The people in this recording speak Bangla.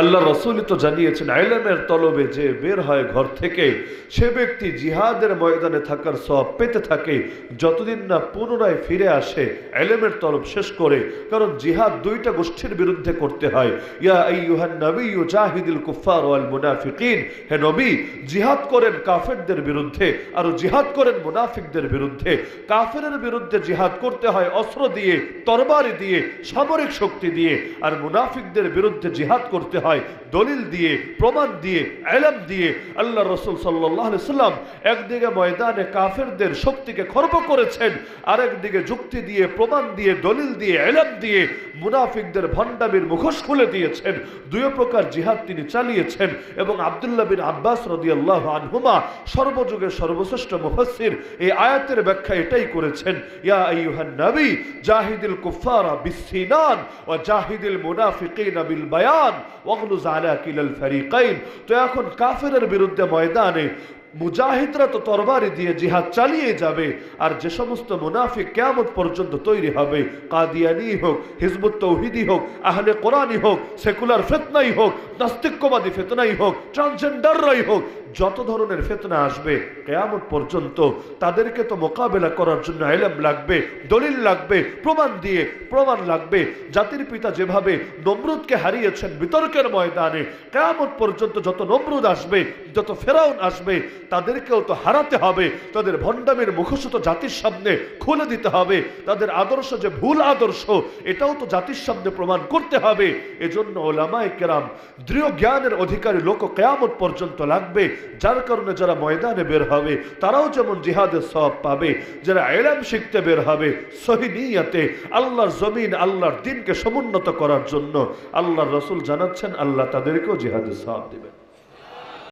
আল্লাহ রসুলই তো জানিয়েছেন আইলামের তলবে যে বের হয় ঘর থেকে, সে ব্যক্তি জিহাদের ময়দানে থাকার সব পেতে থাকে। যতদিন না পুনরায় ফিরে আসে এলেমের তলব শেষ করে। কারণ জিহাদ দুইটা গোষ্ঠীর বিরুদ্ধে করতে হয়। ইয়া আইয়ুহান নবী জাহিদুল কুফার ওয়াল মুনাফিকিন। হে নবী, জিহাদ করেন কাফেরদের বিরুদ্ধে আর জিহাদ করেন মুনাফিকদের বিরুদ্ধে। কাফেরের বিরুদ্ধে জিহাদ করতে হয় অস্ত্র দিয়ে, তরবারি দিয়ে, সামরিক শক্তি দিয়ে। আর মুনাফিকদের বিরুদ্ধে জিহাদ করতে হয় দলিল দিয়ে, প্রমাণ দিয়ে, এলাম দিয়ে আল্লাহ রসুল সাল্লাহ সাল্লাম একদিকে ময়দানে কাফেরদের শক্তিকে খর্ব করেছেন আরেকদিকে যুক্তি দিয়ে, প্রমাণ দিয়ে, দলিল দিয়ে, এলাম দিয়ে মুনাফিকদের ভণ্ডামির মুখোশ খুলে দিয়েছেন। দুই প্রকার জিহাদ তিনি চালিয়েছেন এবং আবদুল্লাহ বিন আব্বাস রদিয়াল্লাহ আনহুমা সর্বযুগের সর্বশ্রেষ্ঠ মুফাসসির এই আয়াতের ব্যাখ্যা এটাই করেছেন, ইয়া আইয়ুহান নবী, জাহিদুল কুফারা বিসিনান ওয়া জাহিদুল মুনাফিকিনা বিল বায়ান কিলাল তো এখন কাফেরের বিরুদ্ধে ময়দানে মুজাহিদরা তো তরবারি দিয়ে জিহাদ চালিয়ে যাবে, আর যে সমস্ত মুনাফিক কেয়ামত পর্যন্ত তৈরি হবে, কাদিয়ানি হোক, হিজবুত তৌহিদি হোক, আহলে কোরআনই হোক, সেকুলার ফেতনাই হোক, নাস্তিক্যবাদী ফেতনাই হোক, ট্রান্সজেন্ডাররাই হোক যত ধরনের ফেতনা আসবে কেয়ামত পর্যন্ত তাদেরকে তো মোকাবেলা করার জন্য এলেম লাগবে, দলিল লাগবে, প্রমাণ দিয়ে প্রমাণ লাগবে। জাতির পিতা যেভাবে নমরুদকে হারিয়েছেন বিতর্কের ময়দানে, কেয়ামত পর্যন্ত যত নমরুদ আসবে, যত ফেরাউন আসবে, তাদেরকেও তো হারাতে হবে। তাদের ভণ্ডামের মুখোশ তো জাতির সামনে খুলে দিতে হবে। তাদের আদর্শ যে ভুল আদর্শ, এটাও তো জাতির সামনে প্রমাণ করতে হবে। এজন্য ওলামায় কেরাম দৃঢ় জ্ঞানের অধিকারী লোক কেয়ামত পর্যন্ত লাগবে। যার কারণে যারা ময়দানে বের হবে, তারাও যেমন জিহাদের সব পাবে, যারা এলাম শিখতে বের হবে সহিনিয়াতে আল্লাহর জমিন, আল্লাহর দিনকে সমুন্নত করার জন্য আল্লাহর রসুল জানাচ্ছেন, আল্লাহ তাদেরকেও জিহাদের সব দিবেন।